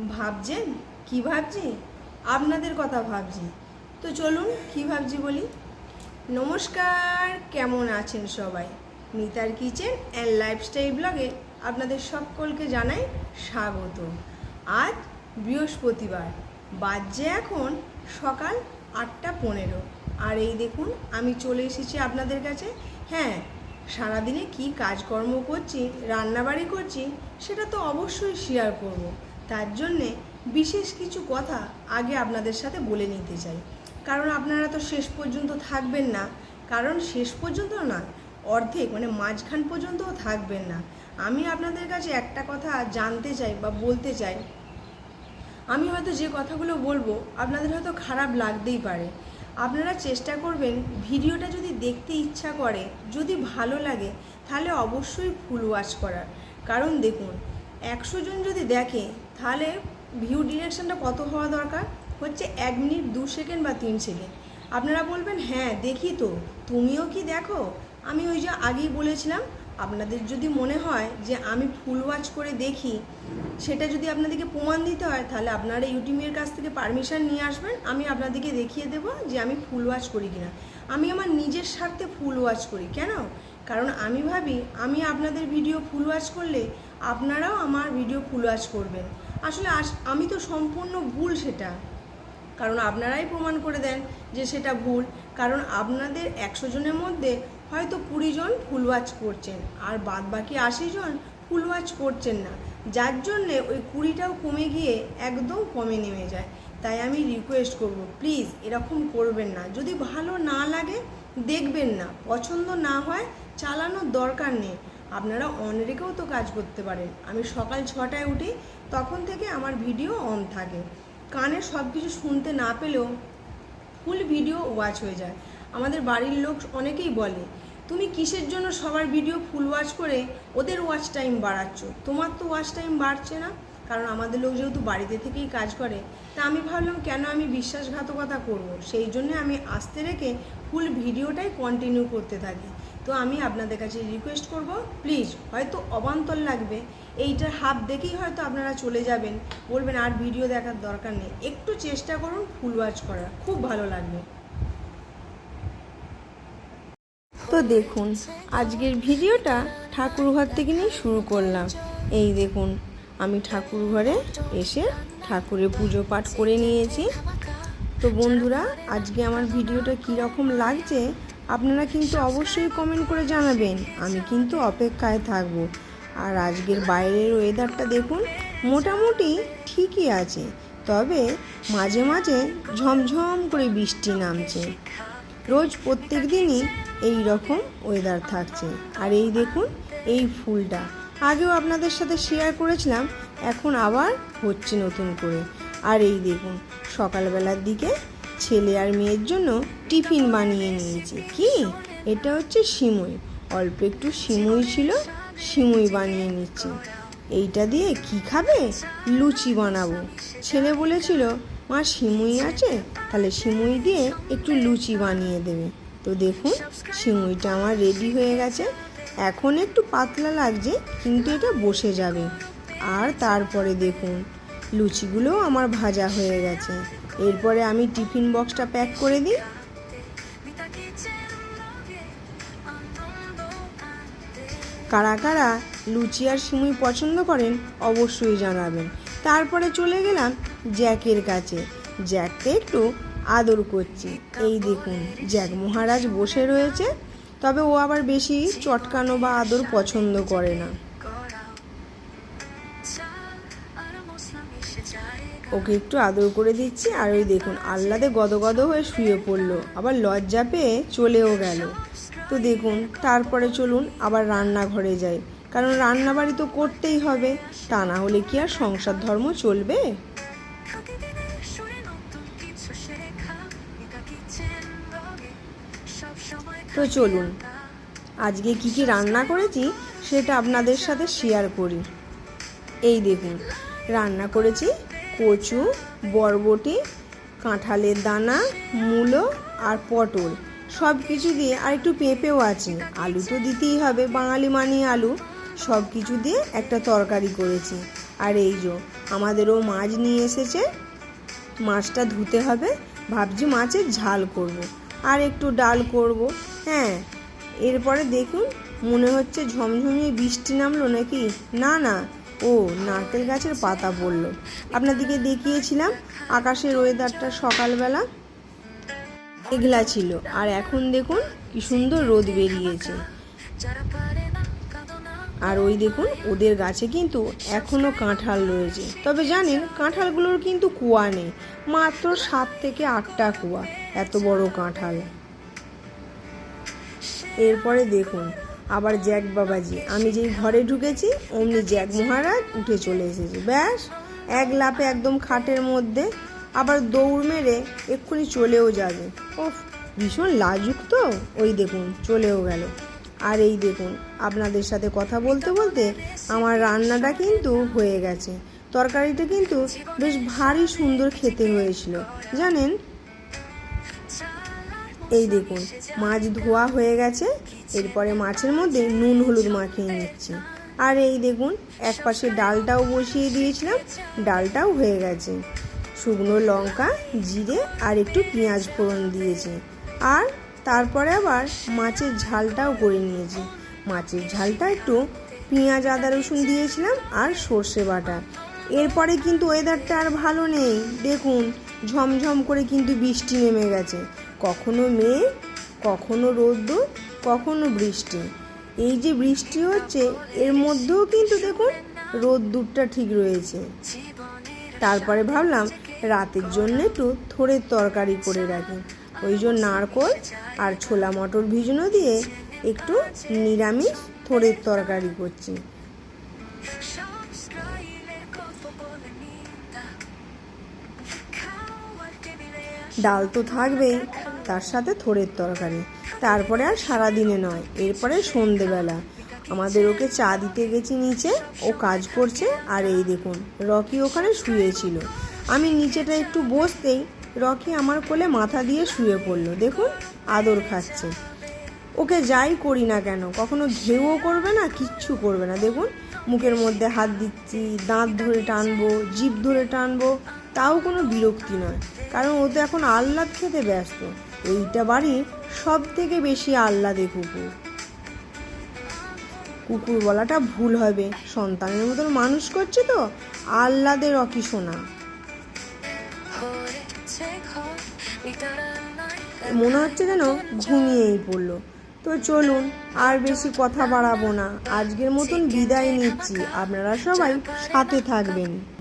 ভাবছেন কি ভাবছি? আপনাদের কথা ভাবছি। তো চলুন, কি ভাবছি বলি? নমস্কার, কেমন আছেন সবাই? মিতার কিচেন অ্যান্ড লাইফস্টাইল ব্লগে আপনাদের সকলকে জানাই স্বাগত। আজ বৃহস্পতিবার, বাজছে এখন সকাল আটটা পনেরো। আর এই দেখুন, আমি চলে এসেছি আপনাদের কাছে। হ্যাঁ সারাদিনে কি কাজকর্ম করছি, রান্নাবাড়ি করছি, সেটা তো অবশ্যই শেয়ার করব। তার জন্যে বিশেষ কিছু কথা আগে আপনাদের সাথে বলে নিতে চাই। কারণ আপনারা তো শেষ পর্যন্ত থাকবেন না। কারণ শেষ পর্যন্ত না, অর্ধেক মানে মাঝখান পর্যন্তও থাকবেন না। আমি আপনাদের কাছে একটা কথা জানতে চাই বা বলতে চাই। আমি হয়তো যে কথাগুলো বলব, আপনাদের হয়তো খারাপ লাগতেই পারে। আপনারা চেষ্টা করবেন ভিডিওটা যদি দেখতে ইচ্ছা করে, যদি ভালো লাগে, তাহলে অবশ্যই ফুল ওয়াশ করার। কারণ দেখুন একশো জন যদি দেখে, তাহলে ভিউ ডিরেকশনটা কত হওয়া দরকার? হচ্ছে এক মিনিট দু সেকেন্ড বা তিন সেকেন্ড। আপনারা বলবেন হ্যাঁ দেখি তো। তুমিও কি দেখো? আমি ওই যে আগেই বলেছিলাম, আপনাদের যদি মনে হয় যে আমি ফুল ওয়াচ করে দেখি, সেটা যদি আপনাদেরকে প্রমাণ দিতে হয়, তাহলে আপনারা ইউটিউবের কাছ থেকে পারমিশন নিয়ে আসবেন। আমি আপনাদেরকে দেখিয়ে দেবো যে আমি ফুল ওয়াচ করি কিনা। আমি আমার নিজের স্বার্থে ফুল ওয়াচ করি, কেন? কারণ আমি ভাবি, আমি আপনাদের ভিডিও ফুল ওয়াচ করলে আপনারাও আমার ভিডিও ফুল ওয়াচ করবেন। আসলে আস- আমি তো সম্পূর্ণ ভুল সেটা। কারণ আপনারাই প্রমাণ করে দেন যে সেটা ভুল। কারণ আপনাদের একশো জনের মধ্যে হয়তো কুড়ি জন ফুল ওয়াচ করছেন, আর বাদ বাকি আশি জন ফুল ওয়াচ করছেন না। যার জন্যে ওই কুড়িটাও কমে গিয়ে একদম কমে নেমে যায়। তাই আমি রিকোয়েস্ট করব প্লিজ এরকম করবেন না। যদি ভালো না লাগে, দেখবেন না। পছন্দ না হয় চালানোর দরকার নেই। আপনারা অন রেখেও তো কাজ করতে পারেন। আমি সকাল ছটায় উঠি, তখন থেকে আমার ভিডিও অন থাকে। কানে সব কিছু শুনতে না পেলেও ফুল ভিডিও ওয়াচ হয়ে যায়। আমাদের বাড়ির লোক অনেকেই বলে, তুমি কিসের জন্য সবার ভিডিও ফুল ওয়াচ করে? ওদের ওয়াচ টাইম বাড়াচ্ছ। তোমার তো ওয়াচ টাইম বাড়ছে না। কারণ আমাদের লোক যেহেতু বাড়িতে থেকেই কাজ করে, তা আমি ভাবলাম কেন আমি বিশ্বাসঘাতকতা করব? সেই জন্য আমি আস্তে রেখে ফুল ভিডিওটাই কন্টিনিউ করতে থাকি। তো আমি আপনাদের কাছে রিকোয়েস্ট করব প্লিজ হয়তো অবান্তর লাগবে, এইটার হাফ দেখেই হয়তো আপনারা চলে যাবেন। বলবেন, আর ভিডিও দেখার দরকার নেই। একটু চেষ্টা করুন ফুল ওয়াচ করার, খুব ভালো লাগবে। তো দেখুন, আজকের ভিডিওটা ঠাকুর ঘর থেকে নিয়ে শুরু করলাম। এই দেখুন, আমি ঠাকুর ঘরে এসে ঠাকুরের পুজো পাঠ করে নিয়েছি। তো বন্ধুরা, আজকে আমার ভিডিওটা কীরকম লাগছে আপনারা কিন্তু অবশ্যই কমেন্ট করে জানাবেন। আমি কিন্তু অপেক্ষায় থাকব। আর আজকের বাইরের ওয়েদারটা দেখুন, মোটামুটি ঠিকই আছে। তবে মাঝে মাঝে ঝমঝম করে বৃষ্টি নামছে। রোজ প্রত্যেক দিনই এই রকম ওয়েদার থাকছে। আর এই দেখুন, এই ফুলটা। আগেও আপনাদের সাথে শেয়ার করেছিলাম, এখন আবার হচ্ছে নতুন করে। আর এই দেখুন, সকালবেলার দিকে ছেলে আর মেয়ের জন্য টিফিন বানিয়ে নিয়েছি। কি? এটা হচ্ছে সিমুই। অল্প একটু সিমুই ছিল, সিমুই বানিয়ে নিচ্ছি। এইটা দিয়ে কি খাবে? লুচি বানাবো। ছেলে বলেছিল, মা, সিমুই আছে, তাহলে সিমুই দিয়ে একটু লুচি বানিয়ে দেবে। তো দেখুন, সিমুইটা আমার রেডি হয়ে গেছে। এখন একটু পাতলা লাগছে, কিন্তু এটা বসে যাবে। আর তারপরে দেখুন লুচিগুলোও আমার ভাজা হয়ে গেছে। এরপরে আমি টিফিন বক্সটা প্যাক করে দিই। কারা কারা লুচি আর সিমুই পছন্দ করেন অবশ্যই জানাবেন। তারপরে চলে গেলাম জ্যাকের কাছে। জ্যাককে একটু আদর করছি। এই দেখুন, জ্যাক মহারাজ বসে রয়েছে। তবে ও আবার বেশি চটকানো বা আদর পছন্দ করে না। ওকে একটু আদর করে দিচ্ছি আর ওই দেখুন আহ্লাদে গদগদ হয়ে শুয়ে পড়ল। আবার লজ্জা পেয়ে চলেও গেল। তো দেখুন, তারপরে চলুন আবার রান্নাঘরে যাই। কারণ রান্নাবাড়ি তো করতেই হবে। তা না হলে কি আর সংসার ধর্ম চলবে? তো চলুন, আজকে কি কি রান্না করেছি সেটা আপনাদের সাথে শেয়ার করি। এই দেখুন, রান্না করেছি কচু, বরবটি, কাঁঠালের দানা, মূলো আর পটল। সব কিছু দিয়ে আর একটু পেঁপেও আছে। আলু তো দিতেই হবে, বাঙালি মানি আলু। সব কিছু দিয়ে একটা তরকারি করেছি। আর এই যো, আমাদেরও মাছ নিয়ে এসেছে। মাছটা ধুতে হবে। ভাবছি মাছের ঝাল করব। আর একটু ডাল করব। হ্যাঁ এরপরে দেখুন, মনে হচ্ছে ঝমঝমিয়ে বৃষ্টি নামলো নাকি? না না ও নারকেল গাছের পাতা পড়ল আপনাদেরকে দেখিয়েছিলাম আকাশের ওয়েদারটা সকালবেলা। মেঘলা ছিল। আর এখন দেখুন কি সুন্দর রোদ বেরিয়েছে। আর ওই দেখুন, ওদের গাছে কিন্তু এখনও কাঁঠাল রয়েছে। তবে জানেন, কাঁঠালগুলোর কিন্তু কুয়া নেই। মাত্র সাত থেকে আটটা কুয়া, এত বড় কাঁঠাল। এরপরে দেখুন আবার জ্যাক বাবাজি। আমি যেই ঘরে ঢুকেছি, অমনি জ্যাক মহারাজ উঠে চলে এসেছে। ব্যাস, এক লাপে একদম খাটের মধ্যে আবার দৌড় মেরে এক্ষুনি চলেও যাবে। ও ভীষণ লাজুক তো। ওই দেখুন, চলেও গেল। আর এই দেখুন, আপনাদের সাথে কথা বলতে বলতে আমার রান্নাটা কিন্তু হয়ে গেছে। তরকারিটা কিন্তু বেশ ভারী সুন্দর খেতে হয়েছিল, জানেন? এই দেখুন, মাছ ধোয়া হয়ে গেছে। এরপরে মাছের মধ্যে নুন, হলুদ মাখিয়ে নিচ্ছি। আর এই দেখুন এক পাশে ডালটাও বসিয়ে দিয়েছিলাম, ডালটাও হয়ে গেছে। শুকনো লঙ্কা, জিরে আর একটু পেঁয়াজ ফোড়ন দিয়েছি। আর তারপরে আবার মাছের ঝালটাও করে নিয়েছি। মাছের ঝালটা একটু পেঁয়াজ, আদা, রসুন দিয়েছিলাম আর সর্ষে বাটা। এরপরে কিন্তু ওয়েদারটা আর ভালো নেই। দেখুন, ঝমঝম করে কিন্তু বৃষ্টি নেমে গেছে। কখনো মেয়ে কখনো রোদ্দুর কখনো বৃষ্টি। এই যে বৃষ্টি হচ্ছে, এর মধ্যেও কিন্তু দেখুন রোদ্দুরটা ঠিক রয়েছে। তারপরে ভাবলাম রাতের জন্য একটু থোড়ের তরকারি করে রাখি। ওই জন্য নারকোল আর ছোলা মটর ভিজানো দিয়ে একটু নিরামিষ থোড়ের তরকারি করছি। ডাল তো থাকবেই, তার সাথে থোড়ের তরকারি। তারপরে আর সারা দিনে নয়, এরপরে সন্ধেবেলা। আমাদের ওকে চা দিতে গেছি নিচে, ও কাজ করছে, আর এই দেখুন, রকি ওখানে শুয়েছিল। আমি নিচেটা একটু বসতেই রকি আমার কোলে মাথা দিয়ে শুয়ে পড়ল। দেখুন, আদর খাচ্ছে। ওকে যাই করি না কেন, কখনো ঘেউও করবে না, কিচ্ছু করবে না। দেখুন, মুখের মধ্যে হাত দিচ্ছি, দাঁত ধরে টানবো, জিভ ধরে টানবো, তাও কোনো বিরক্তি নয়। কারণ ও তো এখন আহ্লাদ খেতে ব্যস্ত। এইটা বাড়ির সব থেকে বেশি আহ্লাদে কুকুর। কুকুর বলাটা ভুল হবে। সন্তানের মতন মানুষ করছে তো, আহ্লাদের অকি শোনা মনে হচ্ছে যেন ঘুমিয়েই পড়ল। তো চলুন, আর বেশি কথা বাড়াবো না। আজকের মতন বিদায় নিচ্ছি। আপনারা সবাই সাথে থাকবেন।